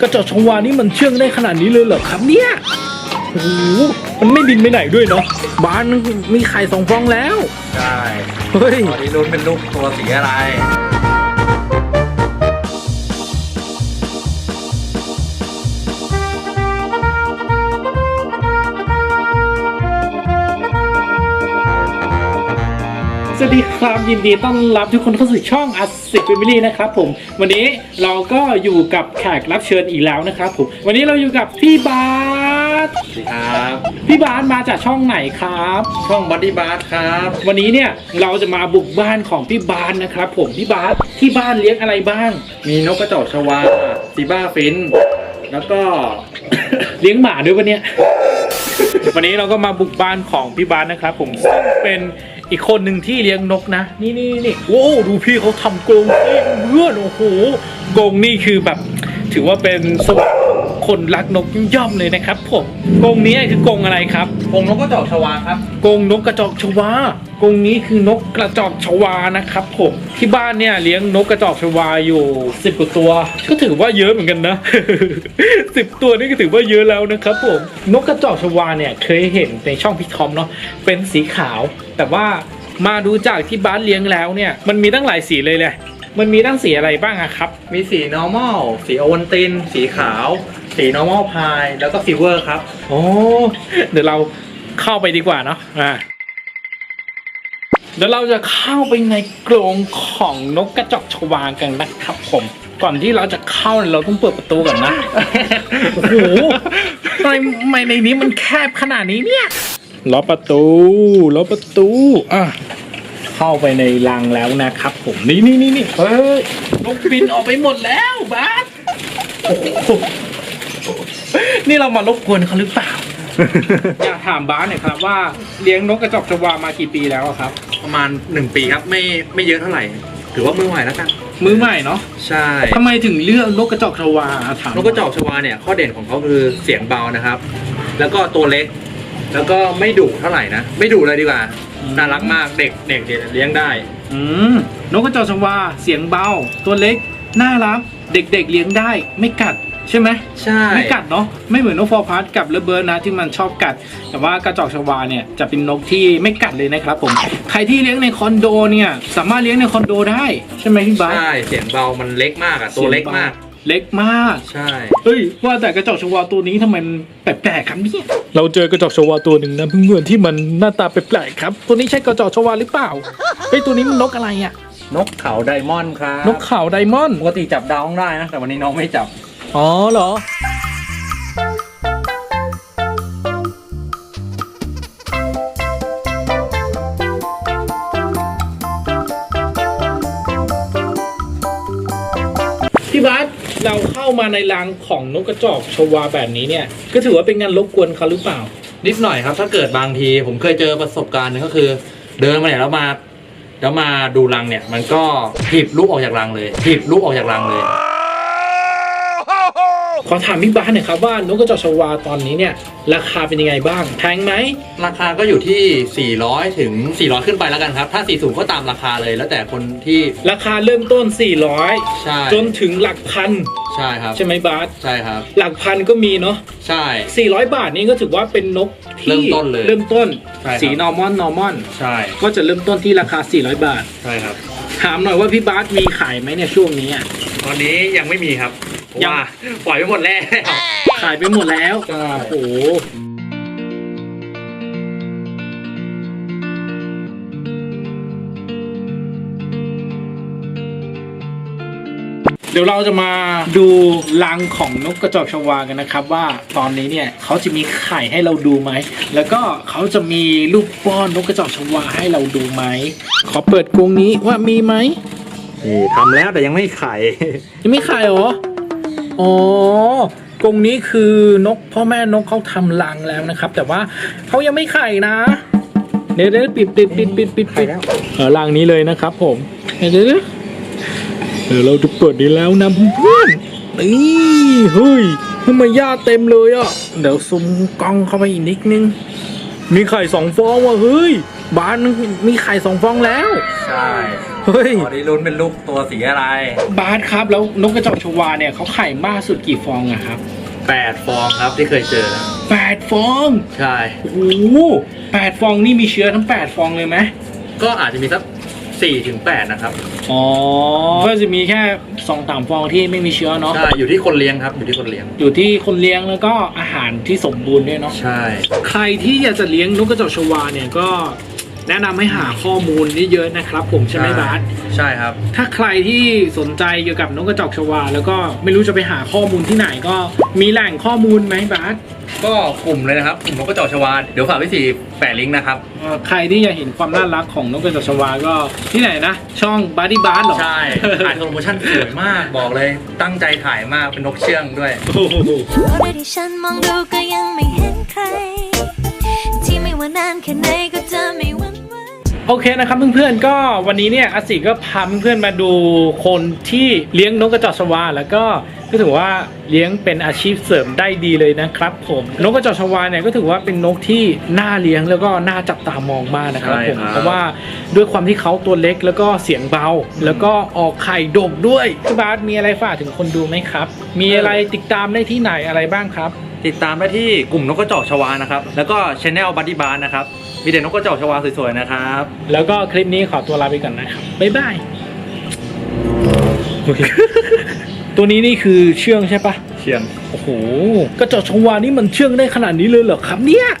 กระจอกชวานี่มันเชื่องได้ขนาดนี้เลยเหรอครับเนี่ยโอ้โหมันไม่บินไปไหนด้วยเนาะบ้านมันมีไข่สองฟองแล้วใช่เฮ้ย ตอนนี้ลุ้นเป็นลูกตัวสีอะไร ครับยินดีต้อนรับทุกคนเข้าสู่ช่องอัสสิ f เ m ิลี่นะครับผมวันนี้เราก็อยู่กับแขกรับเชิญอีกแล้วนะครับผมวันนี้เราอยู่กับพี่บาสสวัสดีครับพี่บาสมาจากช่องไหนครับ ช่องบัดดี้บาร์ครับ วันนี้เนี่ยเราจะมาบุกบ้านของพี่บาสนะครับ ผมพี่บาสที่บ้านเลี้ยงอะไรบ้าง มีนกกระจอกชวาซีบ้าฟิน แล้วก็ เลี้ยงหมาด้วยปะเนี่ยวันนี้เราก็มาบุกบ้านของพี่บาสนะครับ ผมซึ่งเป็น อีกคนหนึ่งที่เลี้ยงนกนะ นี่นี่นี่โอ้ดูพี่เขาทำกรงเองเพื่อนโอ้โหกรงนี่คือแบบ ถือว่าเป็นสวรรค์ของคนรักนกย่อมเลยนะครับผมกรงนี้คือกรงอะไรครับกงนกกระจอกชวาครับกรงนกกระจอกชวากรงนี้คือนกกระจอกชวานะครับผมที่บ้านเนี่ยเลี้ยงนกกระจอกชวาอยู่สิบกว่าตัว ก็ถือว่าเยอะเหมือนกันนะสิบตัวนี่ก็ถือว่าเยอะแล้วนะครับผมนกกระจอกชวาเนี่ยเคยเห็นในช่องพี่ทอมเนาะเป็นสีขาว แต่ว่ามาดูจากที่บ้านเลี้ยงแล้วเนี่ยมันมีตั้งหลายสีเลยแหละมันมีตั้งสีอะไรบ้างอะครับ มีสี normal สีโอวันติน สีขาว สี normal pie แล้วก็ silver ครับ โอ้เดี๋ยวเราเข้าไปดีกว่าเนาะอ่าเดี๋ยวเราจะเข้าไปในกรงของนกกระจอกชวากันนะครับผม ก่อนที่เราจะเข้าเนี่ยเราต้องเปิดประตูก่อนนะ โอ้โหทำไมทำไมในนี้มันแคบขนาดนี้เนี่ย ล็อกประตูล็อกประตูอะเข้าไปในรังแล้วนะครับ ผมนี่นี่นี่นี่เฮ้ยนกบินออกไปหมดแล้วบาสโอ้โหนี่เรามารบกวนเขาหรือเปล่า อยากถามบาสหน่อยครับว่าเลี้ยงนกกระจอกชวามากี่ปีแล้วอะครับ ประมาณ 1 ปีครับไม่ไม่เยอะเท่าไหร่ ถือว่ามือใหม่แล้วกันมือใหม่เนาะใช่ทำไมถึงเลือกนกกระจอกชวาอะถามนกกระจอกชวาเนี่ยข้อเด่นของเขาคือเสียงเบานะครับ แล้วก็ตัวเล็ก แล้วก็ไม่ดุเท่าไหร่นะ ไม่ดุเลยดีกว่าน่ารักมากเด็กเด็กเนี่ยเลี้ยงได้ อืมนกกระจอกชวาเสียงเบา ตัวเล็ก น่ารัก เด็กๆเลี้ยงได้ ไม่กัดใช่ไหม ใช่ไม่กัดเนาะไม่เหมือนนกฟอร์พาร์ตกับเลเบิร์ดนะที่มันชอบกัด แต่ว่ากระจอกชวาเนี่ยจะเป็นนกที่ไม่กัดเลยนะครับผมใครที่เลี้ยงในคอนโดเนี่ยสามารถเลี้ยงในคอนโดได้ใช่ไหมพี่บาส ใช่เสียงเบามันเล็กมากอะตัวเล็กมาก เล็กมาก ใช่ เฮ้ย ว่าแต่กระจอกชวาตัวนี้ทำไมมันแปลกๆครับเนี่ย เราเจอกระจอกชวาตัวหนึ่งนะเพื่อนๆที่มันหน้าตาแปลกๆครับ ตัวนี้ใช่กระจอกชวาหรือเปล่าเฮ้ยตัวนี้มันนกอะไรอะ นกเขาไดมอนด์ครับ นกเขาไดมอนด์ปกติจับดาวได้นะ แต่วันนี้น้องไม่จับ อ๋อเหรอ มาในรังของนกกระจอกชวาแบบนี้เนี่ย ก็ถือว่าเป็นงานรบกวนเขาหรือเปล่า นิดหน่อยครับ ถ้าเกิดบางทีผมเคยเจอประสบการณ์หนึงก็คือ เดินมาเนี่ยแล้วมา แล้วมาดูรังเนี่ย มันก็ถีบลูกออกจากรังเลยถีบลูกออกจากรังเลย ขอถามพี่บ้านหน่อยครับว่านกกระจอกชวาตอนนี้เนี่ย ราคาเป็นยังไงบ้างแพงไหมราคาก็อยู่ที่ 400 ถึง 400 ขึ้นไปแล้วกันครับ ถ้า 40 ก็ตามราคาเลยแล้วแต่คนที่ราคาเริ่มต้นใช่400จนถึงหลักพัน ใช่ครับ ใช่ไหมบาสใช่ครับ หลักพันก็มีเนาะใช่ 400 บาทนี่ก็ถือว่าเป็นนกที่เริ่มต้นเลยเริ่มต้นใช่ครับ สีนอร์มอนนอร์มอนใช่ก็จะเริ่มต้นที่ราคา 400 บาท ใช่ครับ ถามหน่อยว่าพี่บาสมีขายไหมเนี่ยช่วงนี้อะตอนนี้ยังไม่มีครับเพราะยังว่าปล่อยไปหมดแล้ว ขายไปหมดแล้ว ใช่ โอ้โห เดี๋ยวเราจะมาดูรังของนกกระจอกชวากันนะครับ ว่าตอนนี้เนี่ยเขาจะมีไข่ให้เราดูไหม แล้วก็เขาจะมีลูกป้อนนกกระจอกชวาให้เราดูไหม ขอเปิดกรงนี้ว่ามีไหมนี่ทำแล้วแต่ยังไม่ไข่ ยังไม่ไข่เหรอ อ๋อกรงนี้คือนกพ่อแม่นกเขาทำรังแล้วนะครับ แต่ว่าเขายังไม่ไข่นะเดี๋ยวเดี๋ยวปิดปิดปิดปิดปิดไข่ปิดแล้วเออรังนี้เลยนะครับ ผมเดี๋ยวเดี๋ยว เดี๋ยวเดี๋ยวเราจะเปิดนี้แล้วนะเพื่อนๆนี่เฮ้ยทำไมหญ้าเต็มเลยอะ เดี๋ยวซูมกล้องเข้าไปอีกนิดนึง มีไข่สองฟองว่ะเฮ้ยบ้านนึงมีไข่สองฟองแล้วใช่เฮ้ยตอนนี้ลุ้นเป็นลูกตัวสีอะไร บาสครับแล้วนกกระจอกชวาเนี่ยเขาไข่มากสุดกี่ฟองอะครับแปดฟองครับที่เคยเจอแปดฟองใช่ โอ้โหแปดฟองนี่มีเชื้อทั้งแปดฟองเลยไหมก็อาจจะมีสัก สี่ถึงแปดนะครับอ๋อ ก็จะมีแค่สองสามฟองที่ไม่มีเชื้อเนาะ ใช่อยู่ที่คนเลี้ยงครับ อยู่ที่คนเลี้ยง อยู่ที่คนเลี้ยงแล้วก็อาหารที่สมบูรณ์ด้วยเนาะ ใช่ ใครที่อยากจะเลี้ยงนกกระจอกชวาเนี่ยก็แนะนำให้หาข้อมูลเยอะๆนะครับ ผมใช่ไหมบาสใช่ครับ ถ้าใครที่สนใจเกี่ยวกับนกกระจอกชวา แล้วก็ไม่รู้จะไปหาข้อมูลที่ไหนก็มีแหล่งข้อมูลไหมบาส ก็กลุ่มเลยนะครับกลุ่มนกกระจอกชวาเดี๋ยวฝากพี่สีแปะลิงก์นะครับ เอ่อใครที่อยากเห็นความน่ารักของนกกระจอกชวาก็ที่ไหนนะ ช่องบาร์ดี้บาร์หรอ ใช่ ถ่ายโปรโมชั่นสวยมากบอกเลยตั้งใจถ่ายมากเป็นนกเชื่องด้วยโอ้โหเพราะที่ฉันมองดูก็ยังไม่เห็นใคร ที่ไม่ว่านานแค่ไหนก็จะไม่หวั่นไหว โอเคนะครับเพื่อนๆก็วันนี้เนี่ยอาศิก็พาเพื่อนๆมาดูคนที่เลี้ยงนกกระจอกชวา แล้วก็ก็ถือว่าเลี้ยงเป็นอาชีพเสริมได้ดีเลยนะครับผมนกกระจอกชวาเนี่ยก็ถือว่าเป็นนกที่น่าเลี้ยงแล้วก็น่าจับตามองมากนะครับใช่ผมครับเพราะว่าด้วยความที่เขาตัวเล็กแล้วก็เสียงเบา แล้วก็ออกไข่ดกด้วยพี่บาสมีอะไรฝากถึงคนดูไหมครับ มีอะไรติดตามได้ที่ไหนอะไรบ้างครับ ติดตามได้ที่กลุ่มนกกระจอกชวานะครับ แล้วก็ช anel บั d ดี้บาร์นะครับ มีแต่นกกระจอกชวาสวยๆนะครับ แล้วก็คลิปนี้ขอตัวลาไปก่อนนะครับ บ๊ายบายโอเคตัวนี้นี่คือเชื่องใช่ปะเชียง โอ้โหกระจอกชวานี่มันเชื่องได้ขนาดนี้เลยเหรอครับเนี่ย